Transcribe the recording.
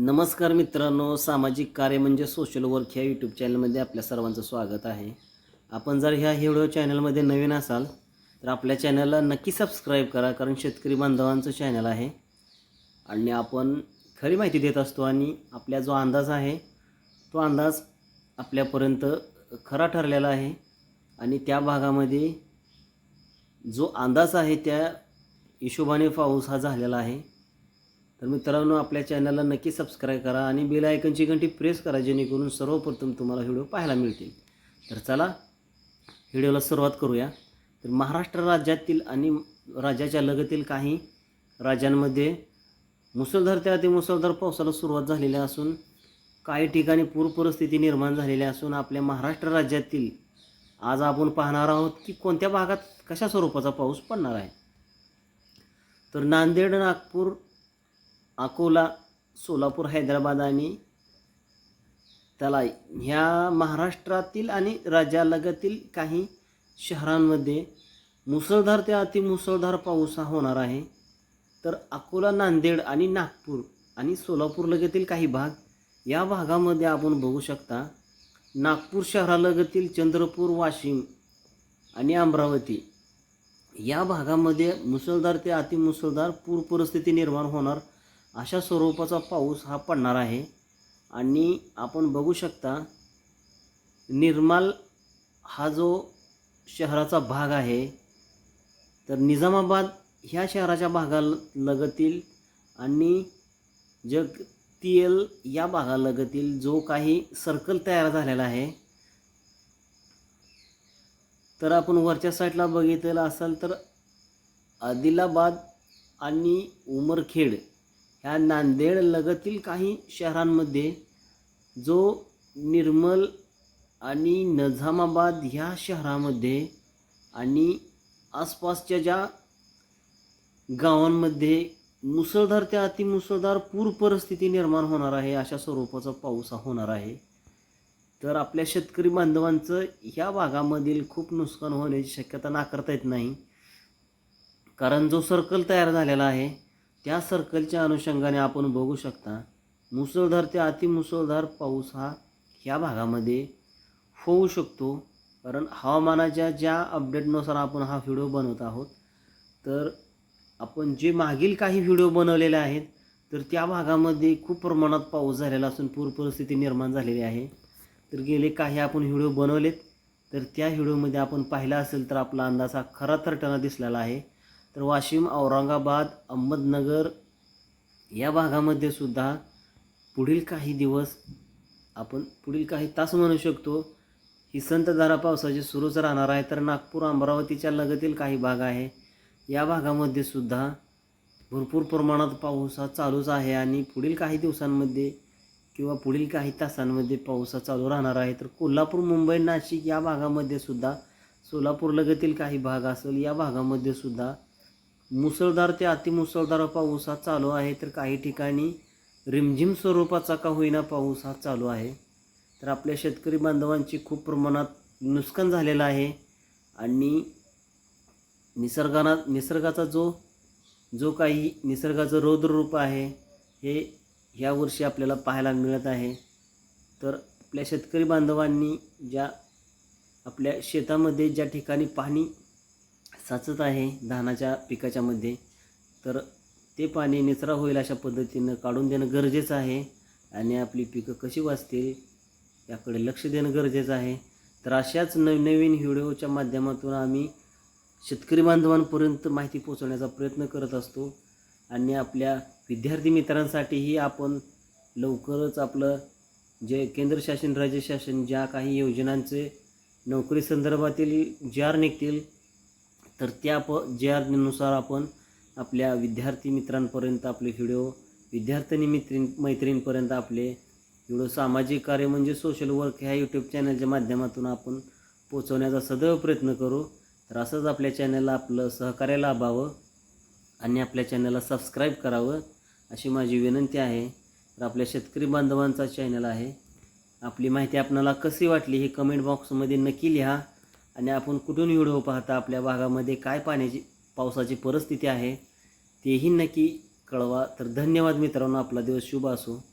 नमस्कार मित्रांनो सामाजिक कार्य म्हणजे सोशल वर्क ह्या यूट्यूब चॅनलमध्ये आपल्या सर्वांचं स्वागत आहे. आपण जर ह्या व्हिडिओ चॅनलमध्ये नवीन असाल तर आपल्या चॅनलला नक्की सबस्क्राईब करा कारण शेतकरी बांधवांचं चॅनल आहे. आणि आपण खरी माहिती देत असतो आणि आपला जो अंदाज आहे तो अंदाज आपल्यापर्यंत खरा ठरलेला आहे. आणि त्या भागामध्ये जो अंदाज आहे त्या हिशोबाने पाऊस हा झालेला आहे. तर मित्रांनो आपल्या चॅनलला नक्की सबस्क्राईब करा आणि बेल आयकनची घंटी प्रेस करा जेणेकरून सर्वप्रथम तुम्हाला व्हिडिओ पाहायला मिळतील. तर चला व्हिडिओला सुरुवात करूया. तर महाराष्ट्र राज्यातील आणि राज्याच्या लगतील काही राज्यांमध्ये मुसळधार ते अतिमुसळधार पावसाला सुरुवात झालेली असून काही ठिकाणी पूर परिस्थिती निर्माण झालेली असून आपल्या महाराष्ट्र राज्यातील आज आपण पाहणार आहोत की कोणत्या भागात कशा स्वरूपाचा पाऊस पडणार आहे. तर नांदेड नागपूर अकोला सोलापूर हैदराबाद आणि त्याला ह्या महाराष्ट्रातील आणि राज्यालगतील काही शहरांमध्ये मुसळधार ते अतिमुसळधार पाऊस हा होणार आहे. तर अकोला नांदेड आणि नागपूर आणि सोलापूर लगतील काही भाग या भागामध्ये आपण बघू शकता. नागपूर शहरालगतील चंद्रपूर वाशिम आणि अमरावती या भागामध्ये मुसळधार ते अतिमुसळधार पूर परिस्थिती निर्माण होणार. अशा स्वरूपाचा पाऊस हा पडणार आहे. आणि आपण बघू शकता निर्माल हा जो शहराचा भाग आहे तर निजामाबाद ह्या शहराच्या भागालगतील आणि जगतियल या भागालगतील जो काही सर्कल तयार झालेला आहे. तर आपण वरच्या साईडला बघितलेलं असाल तर आदिलाबाद आणि उमरखेड ह्या नांदेड लगतील काही शहरांमध्ये जो निर्मल आणि नझामाबाद ह्या शहरामध्ये आणि आसपासच्या ज्या गावांमध्ये मुसळधार त्या अतिमुसळधार पूर परिस्थिती निर्माण होणार आहे अशा स्वरूपाचा पाऊस हा होणार आहे. तर आपल्या शेतकरी बांधवांचं ह्या भागामधील खूप नुकसान होण्याची शक्यता नाकारता येत नाही. कारण जो सर्कल तयार झालेला आहे त्या सर्कलच्या अनुषंगाने आपण बघू शकता मुसळधार ते अतिमुसळधार पाऊस हा ह्या भागामध्ये होऊ शकतो. कारण हवामानाच्या ज्या अपडेटनुसार आपण हा व्हिडिओ बनवत आहोत तर आपण जे मागील काही व्हिडिओ बनवलेले आहेत तर त्या भागामध्ये खूप प्रमाणात पाऊस झालेला असून पूर परिस्थिती निर्माण झालेली आहे. तर गेले काही आपण व्हिडिओ बनवलेत तर त्या व्हिडिओमध्ये आपण पाहिला असेल तर आपला अंदाज हा खरा तर टना दिसलेला आहे. तर वाशिम औरंगाबाद अहमदनगर या भागामध्ये सुद्धा पुढील काही दिवस आपण पुढील काही तास म्हणू शकतो. ही संतधारा पावसाची सुरूच राहणार आहे. तर नागपूर अमरावतीच्या लगतील काही भाग आहे. या भागामध्ये सुद्धा भरपूर प्रमाणात पाऊस हा चालूच आहे आणि पुढील काही दिवसांमध्ये किंवा पुढील काही तासांमध्ये पाऊस हा चालू राहणार आहे. तर कोल्हापूर मुंबई नाशिक या भागामध्ये सुद्धा सोलापूर लगतील काही भाग असेल. या भागामध्ये सुद्धा मुसळधार ते अतिमुसळधार पाऊस हा चालू आहे तर काही ठिकाणी रिमझिम स्वरूपाचा का होईना पाऊस हा चालू आहे. तर आपल्या शेतकरी बांधवांची खूप प्रमाणात नुकसान झालेलं आहे आणि निसर्गाना निसर्गाचा जो जो काही निसर्गाचं रौद्ररूप आहे हे ह्या वर्षी आपल्याला पाहायला मिळत आहे. तर आपल्या शेतकरी बांधवांनी ज्या आपल्या शेतामध्ये ज्या ठिकाणी पाणी साचत आहे धानाच्या पिकाच्यामध्ये तर ते पाणी निचरा होईल अशा पद्धतीनं काढून देणं गरजेचं आहे. आणि आपली पिकं कशी वाचतील याकडे लक्ष देणं गरजेचं आहे. तर अशाच नवनवीन व्हिडिओच्या माध्यमातून आम्ही शेतकरी बांधवांपर्यंत माहिती पोचवण्याचा प्रयत्न करत असतो. आणि आपल्या विद्यार्थी मित्रांसाठीही आपण लवकरच आपलं जे केंद्र शासन राज्य शासन ज्या काही योजनांचे नोकरी संदर्भातील जार निघतील तर त्या प जे आपण आपल्या विद्यार्थी मित्रांपर्यंत आपले व्हिडिओ विद्यार्थिनी मित्रीं मैत्रीणपर्यंत आपले व्हिडिओ सामाजिक कार्य म्हणजे सोशल वर्क ह्या यूट्यूब चॅनलच्या माध्यमातून आपण पोचवण्याचा सदैव प्रयत्न करू. तर असंच आपल्या चॅनलला आपलं सहकार्य लाभावं आणि आपल्या चॅनलला सबस्क्राईब करावं अशी माझी विनंती आहे. तर आपल्या शेतकरी बांधवांचा चॅनल आहे. आपली माहिती आपणाला कशी वाटली हे कमेंट बॉक्समध्ये नक्की लिहा. आणि आपण कुठून व्हिडिओ हो पाहता आपल्या भागामध्ये काय पाण्याची पावसाची परिस्थिती आहे तेही नक्की कळवा. तर धन्यवाद मित्रांनो आपला दिवस शुभ असो.